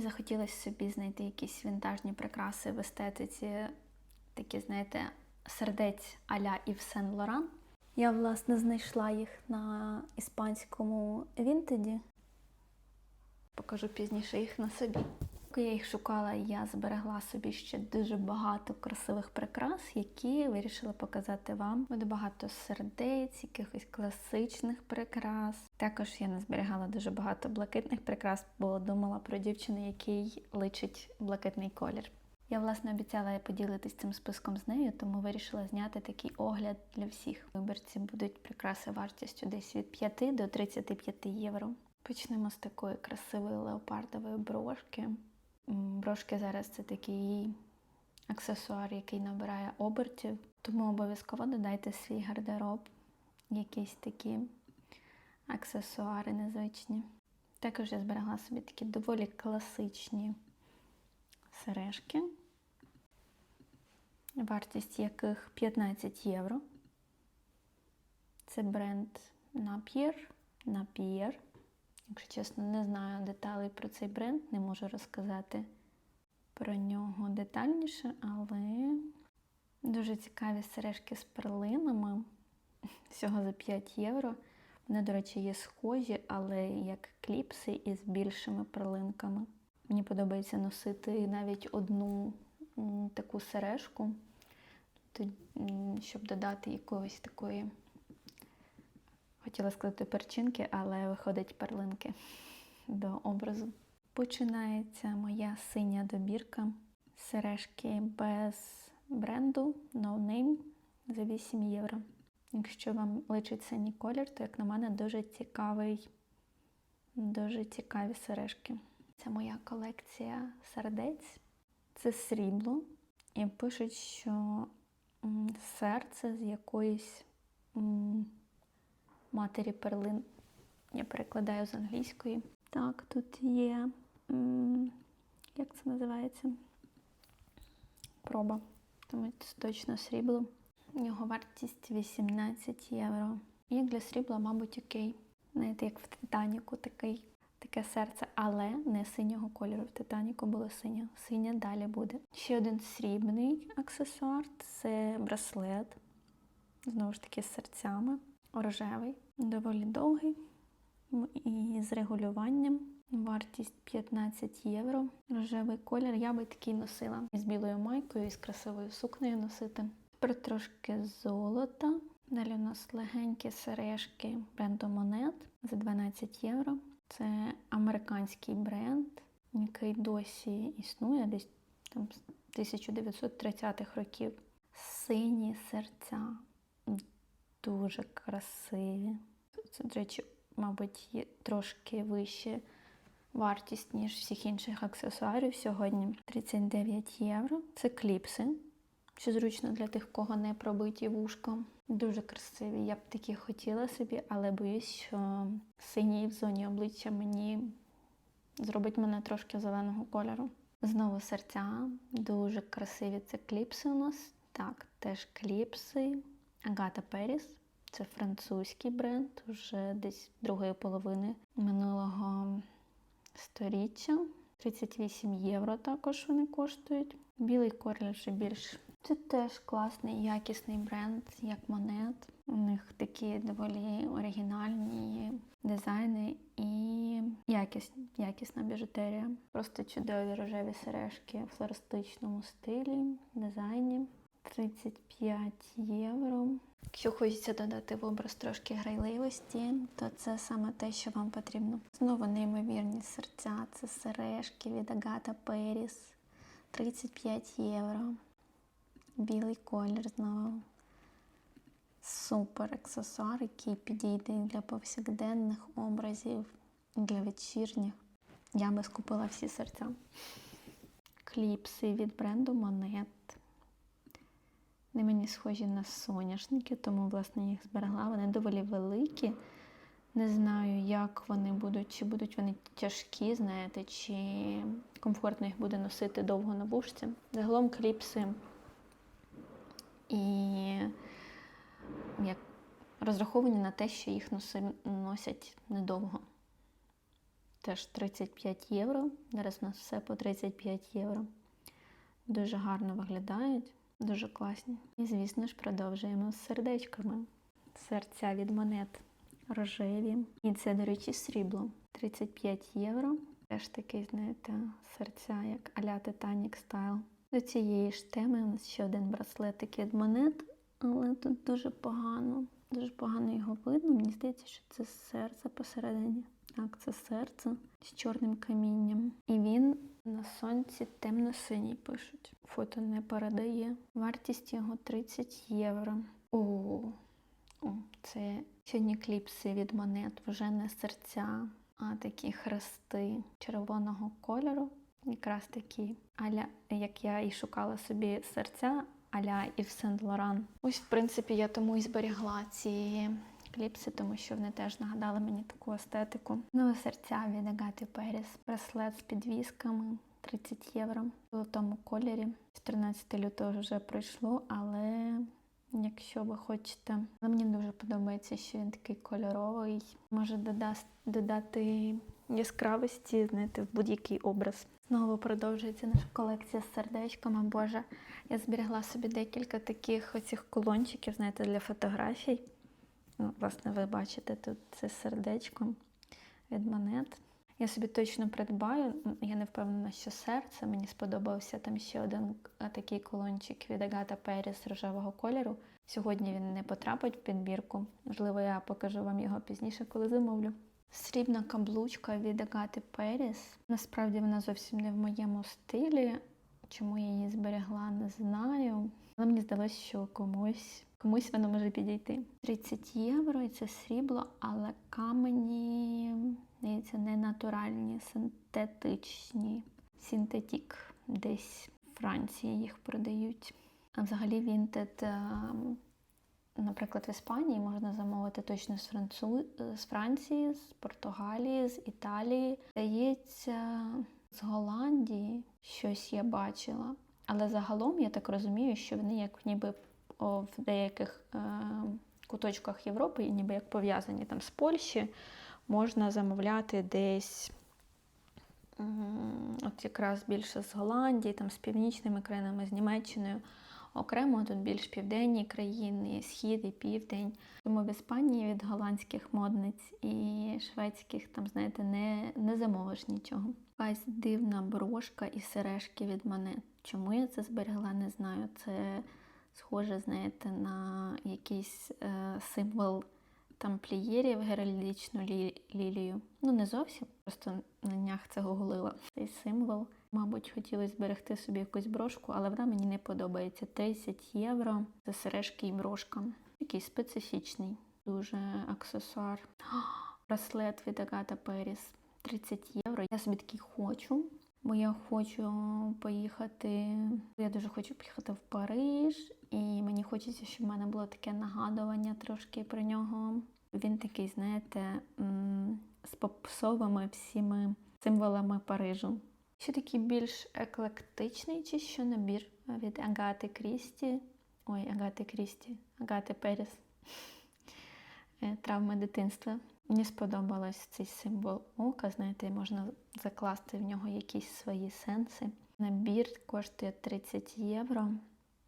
Захотілося собі знайти якісь вінтажні прикраси в естетиці, такі, знаєте, сердець а-ля Ів Сен Лоран. Я, власне, знайшла їх на іспанському вінтеді. Покажу пізніше їх на собі. Поки я їх шукала, я зберегла собі ще дуже багато красивих прикрас, які вирішила показати вам. Буде багато сердець, якихось класичних прикрас. Також я не зберігала дуже багато блакитних прикрас, бо думала про дівчину, який личить блакитний колір. Я власне обіцяла поділитись цим списком з нею, тому вирішила зняти такий огляд для всіх. Виборці будуть прикраси вартістю десь від 5 до 35 євро. Почнемо з такої красивої леопардової брошки. Брошки зараз це такий аксесуар, який набирає обертів, тому обов'язково додайте свій гардероб якісь такі аксесуари незвичні. Також я зберегла собі такі доволі класичні сережки, вартість яких 15 євро. Це бренд Napier. Napier. Якщо чесно, не знаю деталей про цей бренд, не можу розказати про нього детальніше, але дуже цікаві сережки з перлинами. Всього за 5 євро. Вони, до речі, є схожі, але як кліпси із більшими перлинками. Мені подобається носити навіть одну таку сережку, щоб додати якоїсь такої, хотіла сказати перчинки, але виходить перлинки до образу. Починається моя синя добірка. Сережки без бренду, no name за 8 євро. Якщо вам личить синій колір, то, як на мене, дуже цікавий, дуже цікаві сережки. Це моя колекція сердець. Це срібло. І пишуть, що серце з якоїсь матері перлин. Я перекладаю з англійської. Так, тут є, як це називається? Проба. Тому це точно срібло. Його вартість 18 євро. Як для срібла, мабуть, окей. Знаєте, як в Титаніку такий, таке серце, але не синього кольору. В Титаніку було синє. Синє далі буде. Ще один срібний аксесуар це браслет. Знову ж таки, з серцями. Рожевий, доволі довгий м, і з регулюванням. Вартість 15 євро. Рожевий колір. Я би такий носила з білою майкою і з красивою сукнею носити. Тепер трошки золота. Далі у нас легенькі сережки бренду Монет за 12 євро. Це американський бренд, який досі існує десь там з 1930-х років. Сині серця дуже красиві. Це, до речі, мабуть, є трошки вище вартість, ніж всіх інших аксесуарів сьогодні. 39 євро. Це кліпси що зручно для тих, кого не пробиті вушка. Дуже красиві. Я б такі хотіла собі, але боюсь, що синій в зоні обличчя мені зробить мене трошки зеленого кольору. Знову серця, дуже красиві це кліпси у нас. Так, теж кліпси. Агата Періс. Це французький бренд, вже десь другої половини минулого сторіччя. 38 євро також вони коштують. Білий колір вже більш це теж класний, якісний бренд, як монет. У них такі доволі оригінальні дизайни і якіс, якісна біжутерія. Просто чудові рожеві сережки в флористичному стилі, дизайні. 35 євро. Якщо хочеться додати в образ трошки грайливості, то це саме те, що вам потрібно. Знову неймовірні серця, це сережки від Агата Періс. 35 євро. Білий колір знову. Супер аксесуар, який підійде для повсякденних образів, для вечірніх. Я би скупила всі серця. Кліпси від бренду Монет. Вони мені схожі на соняшники, тому, власне, їх зберегла. Вони доволі великі. Не знаю, як вони будуть, чи будуть вони тяжкі, знаєте, чи комфортно їх буде носити довго на вушці. Загалом кліпси і як розраховані на те, що їх носи, носять недовго. теж 35 євро. Зараз у нас все по 35 євро. Дуже гарно виглядають, дуже класні. І, звісно ж, продовжуємо з сердечками. Серця від монет рожеві. І це, до речі, срібло. 35 євро. Теж такий, знаєте, серця, як а-ля Titanic Style. До цієї ж теми у нас ще один браслетик від монет, але тут дуже погано. Дуже погано його видно. Мені здається, що це серце посередині. Так, це серце з чорним камінням. І він на сонці темно-синій пишуть. Фото не передає. Вартість його 30 євро. О, о це сьогодні кліпси від монет, вже не серця, а такі хрести червоного кольору. Якраз такі, аля, як я і шукала собі серця, аля і в Сент Лоран. Ось, в принципі, я тому і зберігла ці кліпси, тому що вони теж нагадали мені таку естетику. Нове серця від Агати Періс, браслет з підвісками. 30 євро в золотому кольорі. 14 лютого вже пройшло, але якщо ви хочете, але мені дуже подобається, що він такий кольоровий. Може додасть, додати яскравості, знаєте, в будь-який образ. Знову продовжується наша колекція з сердечками. Боже, я зберегла собі декілька таких оцих колончиків, знаєте, для фотографій. Ну, власне, ви бачите тут це сердечко від монет. Я собі точно придбаю. Я не впевнена, що серце. Мені сподобався там ще один такий колончик від Агата Періс рожевого кольору. Сьогодні він не потрапить в підбірку. Можливо, я покажу вам його пізніше, коли замовлю. Срібна каблучка від Агати Періс. Насправді вона зовсім не в моєму стилі. Чому я її зберегла, не знаю. Але мені здалося, що комусь комусь воно може підійти. 30 євро і це срібло, але камені здається, не натуральні, синтетичні. Синтетік десь в Франції їх продають. А взагалі Vinted, наприклад, в Іспанії можна замовити точно з, Францу... з Франції, з Португалії, з Італії. Здається, з Голландії щось я бачила. Але загалом я так розумію, що вони як ніби в деяких е, куточках Європи, ніби як пов'язані там з Польщі, можна замовляти десь от якраз більше з Голландії, там з північними країнами, з Німеччиною. Окремо тут більш південні країни, схід і південь. Тому в Іспанії від голландських модниць і шведських, там, знаєте, не, не замовиш нічого. Якась дивна брошка і сережки від монет. Чому я це зберегла, не знаю. Це схоже, знаєте, на якийсь е, символ тамплієрів геральдичну лі лілію. Ну, не зовсім, просто на днях це гуглила. Цей символ. Мабуть, хотіли зберегти собі якусь брошку, але вона мені не подобається. 30 євро за сережки і брошка. Такий специфічний, дуже аксесуар. Браслет від Агата Періс. 30 євро. Я собі такий хочу, бо я хочу поїхати. Я дуже хочу поїхати в Париж, і мені хочеться, щоб в мене було таке нагадування трошки про нього. Він такий, знаєте, з попсовими всіми символами Парижу. Ще такий більш еклектичний, чи що набір від Агати Крісті. Ой, Агати Крісті, Агати Періс. Травми дитинства. Мені сподобалось цей символ ока. Знаєте, можна закласти в нього якісь свої сенси. Набір коштує 30 євро.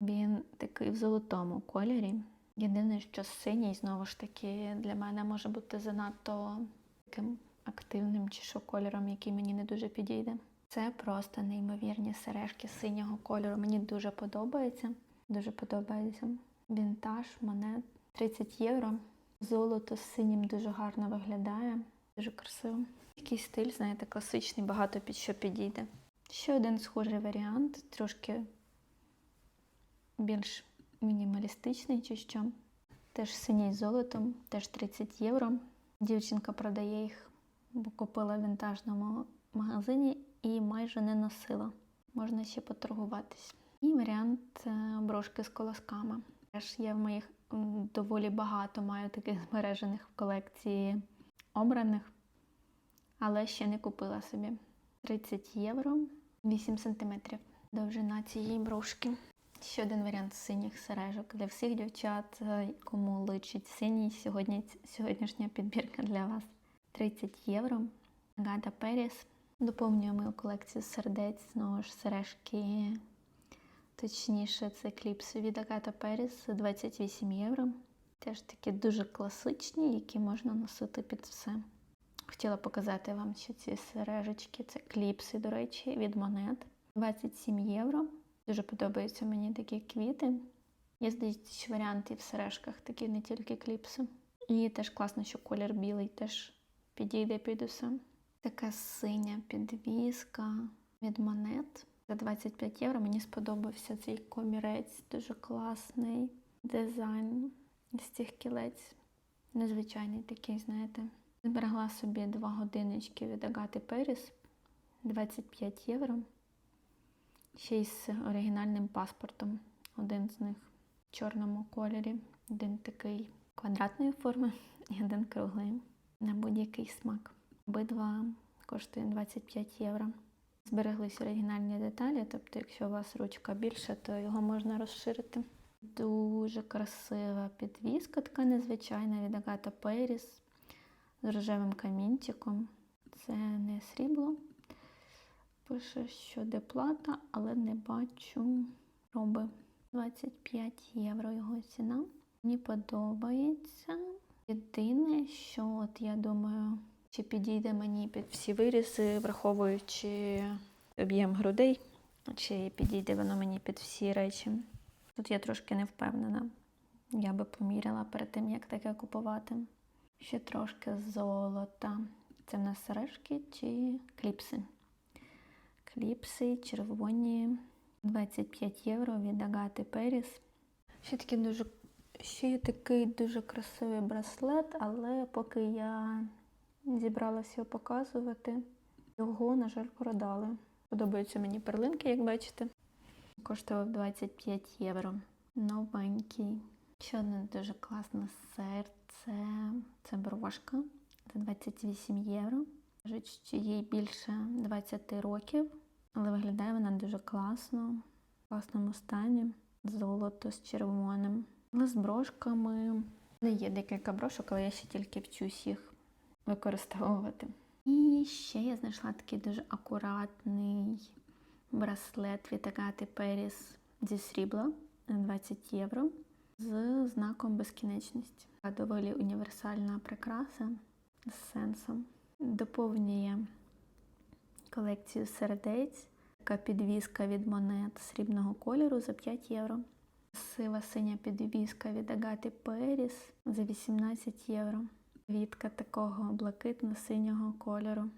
Він такий в золотому кольорі. Єдине, що синій, знову ж таки, для мене може бути занадто таким активним чи що кольором, який мені не дуже підійде. Це просто неймовірні сережки синього кольору. Мені дуже подобається. Дуже подобається. Вінтаж, монет 30 євро. Золото з синім дуже гарно виглядає, дуже красиво. Такий стиль, знаєте, класичний, багато під що підійде. Ще один схожий варіант, трошки більш мінімалістичний чи що. Теж синій з золотом, теж 30 євро. Дівчинка продає їх, бо купила в вінтажному магазині і майже не носила. Можна ще поторгуватись. І варіант брошки з колосками. Теж є в моїх доволі багато маю таких збережених в колекції обраних, але ще не купила собі. 30 євро, 8 см. Довжина цієї брошки. Ще один варіант синіх сережок для всіх дівчат, кому личить синій. Сьогодні, сьогоднішня підбірка для вас. 30 євро. Гата Періс. Доповнюємо колекцію сердець, знову ж сережки. Точніше, це кліпси від Агата Періс за 28 євро. Теж такі дуже класичні, які можна носити під все. Хотіла показати вам, що ці сережечки це кліпси, до речі, від монет. 27 євро. Дуже подобаються мені такі квіти. Є, здається, ще варіанти в сережках, такі не тільки кліпси. І теж класно, що колір білий теж підійде під усе. Така синя підвіска від монет. За 25 євро мені сподобався цей комірець, дуже класний дизайн з цих кілець. Незвичайний такий, знаєте. Зберегла собі два годиннички від Агати Періс 25 євро. Ще й з оригінальним паспортом. Один з них в чорному кольорі, один такий квадратної форми і один круглий на будь-який смак. Обидва коштують 25 євро. Збереглись оригінальні деталі, тобто, якщо у вас ручка більша, то його можна розширити. Дуже красива підвіска, така незвичайна від Агата Періс з рожевим камінчиком. Це не срібло. Пише, що де плата, але не бачу роби. 25 євро його ціна. Мені подобається. Єдине, що от я думаю, чи підійде мені під всі вирізи, враховуючи об'єм грудей, чи підійде воно мені під всі речі. Тут я трошки не впевнена. Я би поміряла перед тим, як таке купувати. Ще трошки золота. Це в нас сережки чи кліпси? Кліпси червоні 25 євро від Агати Періс. Ще такий дуже, ще є такий дуже красивий браслет, але поки я зібралася його показувати, його, на жаль, продали. Подобаються мені перлинки, як бачите. Коштував 25 євро. Новенький. Ще одне дуже класне серце. Це брошка за 28 євро. Кажуть, що їй більше 20 років, але виглядає вона дуже класно, в класному стані. Золото з червоним. Але з брошками. Не є декілька брошок, але я ще тільки вчусь їх використовувати. І ще я знайшла такий дуже акуратний браслет від Агати Періс зі срібла на 20 євро з знаком безкінечності. Доволі універсальна прикраса з сенсом. Доповнює колекцію сердець, така підвіска від монет срібного кольору за 5 євро. Сива синя підвіска від Агати Періс за 18 євро. Квітка такого блакитно-синього кольору.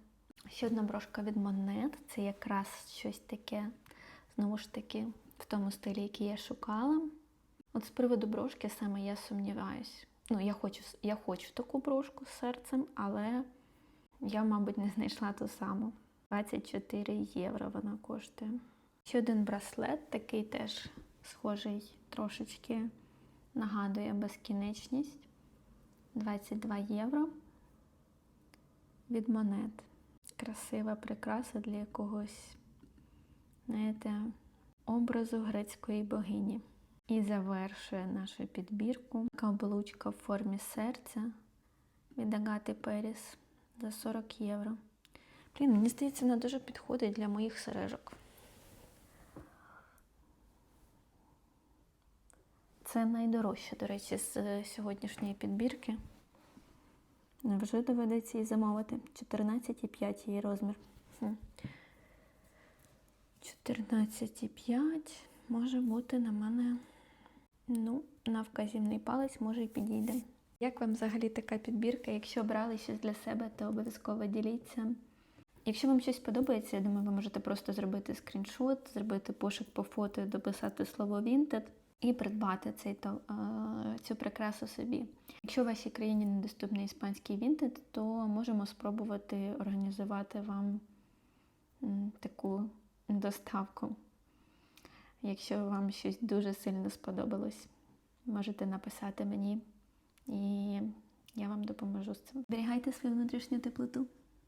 Ще одна брошка від монет. Це якраз щось таке, знову ж таки, в тому стилі, який я шукала. От з приводу брошки саме я сумніваюсь. Ну, я хочу, я хочу таку брошку з серцем, але я, мабуть, не знайшла ту саму. 24 євро вона коштує. Ще один браслет, такий теж схожий, трошечки нагадує безкінечність. 22 євро від монет. Красива прикраса для якогось, знаєте, образу грецької богині. І завершує нашу підбірку каблучка в формі серця від Агати Періс за 40 євро. Блін, мені здається, вона дуже підходить для моїх сережок. Це найдорожче, до речі, з сьогоднішньої підбірки. Вже доведеться її замовити. 14,5 її розмір. 14,5 може бути на мене, ну, на вказівний палець, може і підійде. Як вам взагалі така підбірка? Якщо брали щось для себе, то обов'язково діліться. Якщо вам щось подобається, я думаю, ви можете просто зробити скріншот, зробити пошук по фото, дописати слово Vinted і придбати цей, то, цю прикрасу собі. Якщо в вашій країні недоступний іспанський Vinted, то можемо спробувати організувати вам таку доставку. Якщо вам щось дуже сильно сподобалось, можете написати мені, і я вам допоможу з цим. Зберігайте свою внутрішню теплоту.